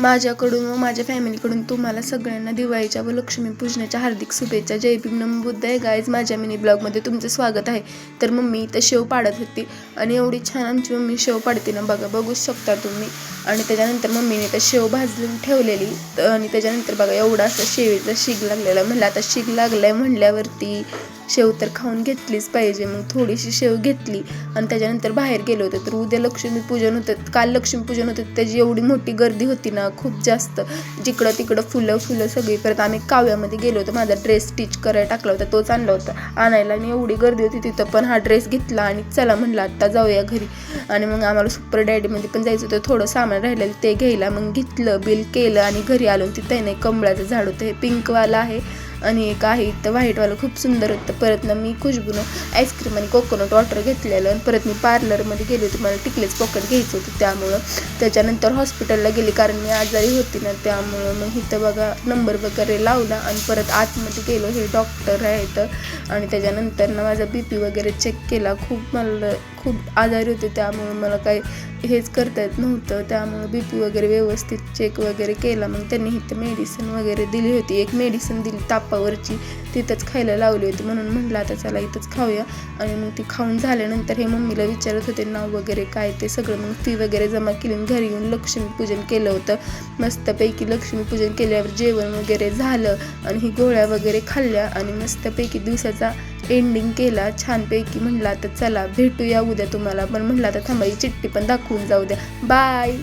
माझ्याकडून व माझ्या फॅमिलीकडून तुम्हाला सगळ्यांना दिवाळीच्या व लक्ष्मीपूजनाच्या हार्दिक शुभेच्छा. जय भीम. नम बुद्ध आहे. गायज माझ्या मिनी ब्लॉगमध्ये तुमचं स्वागत आहे. तर मम्मी इथं शेव पाडत होती आणि एवढी छान आमची मम्मी शेव पाडते ना बघा बघूच शकता तुम्ही. आणि त्याच्यानंतर मम्मीने तर शेव भाजून ठेवलेली. आणि त्याच्यानंतर बघा एवढा असं शेवेचा शीग लागलेला. म्हणलं आता शीग लागलाय म्हणल्यावरती शेव तर खाऊन घेतलीच पाहिजे. मग थोडीशी शेव घेतली आणि त्याच्यानंतर बाहेर गेलो होतो. तर उद्या लक्ष्मीपूजन होतं. काल लक्ष्मीपूजन होतं. त्याची एवढी मोठी गर्दी होती ना खूप जास्त. जिकडं तिकडं फुलं फुलं सगळी. परत आम्ही काव्यामध्ये गेलो होतो. माझा ड्रेस स्टिच करायला टाकला होता. तोच आणला होता. आणायला आणि एवढी गर्दी होती तिथं. पण हा ड्रेस घेतला आणि चला म्हणलं आत्ता जाऊया घरी. आणि मग आम्हाला सुपर डॅडीमध्ये पण जायचं होतं. थोडं सामान राहिलेलं ते घ्यायला. मग घेतलं बिल केलं आणि घरी आलो. तिथं नाही कमळाचं झाड होतं. हे पिंकवालं आहे. आणि एक आहे इथं व्हाईटवालं खूप सुंदर होतं. परत ना मी खुशबूनं आईस्क्रीम आणि कोकोनट वॉटर घेतलेलं आणि परत मी पार्लरमध्ये गेले होते. मला टिकलेच पॉकेट घ्यायचं होतं त्यामुळं. त्याच्यानंतर हॉस्पिटलला गेले कारण मी आजारी होती ना त्यामुळं मग इथं बघा नंबर वगैरे लावला आणि परत आतमध्ये गेलो. हे डॉक्टर आहेत आणि त्याच्यानंतर ना माझा बी पी वगैरे चेक केला. खूप मला खूप आजारी होते. त्यामुळे मला काही हेच करता येत नव्हतं. त्यामुळं बी पी वगैरे व्यवस्थित चेक वगैरे केला. मग त्यांनी इथं मेडिसिन वगैरे दिली होती. एक मेडिसिन दिली तापावरची. तिथंच खायला लावली होती. म्हणून म्हटलं आता चला इथंच खाऊया. आणि मग ती खाऊन झाल्यानंतर हे मम्मीला विचारत होते नाव वगैरे काय ते सगळं? मग फी वगैरे जमा केली आणि घरी येऊन लक्ष्मीपूजन केलं होतं. मस्तपैकी लक्ष्मीपूजन केल्यावर जेवण वगैरे झालं आणि ही गोळ्या वगैरे खाल्ल्या आणि मस्तपैकी दिवसाचा एंडिंग केला. छानपैकी म्हणला आता चला भेटूया उद्या तुम्हाला. पण म्हणलं आता थांबाई चिठ्ठी पण दाखवून जाऊ द्या. बाय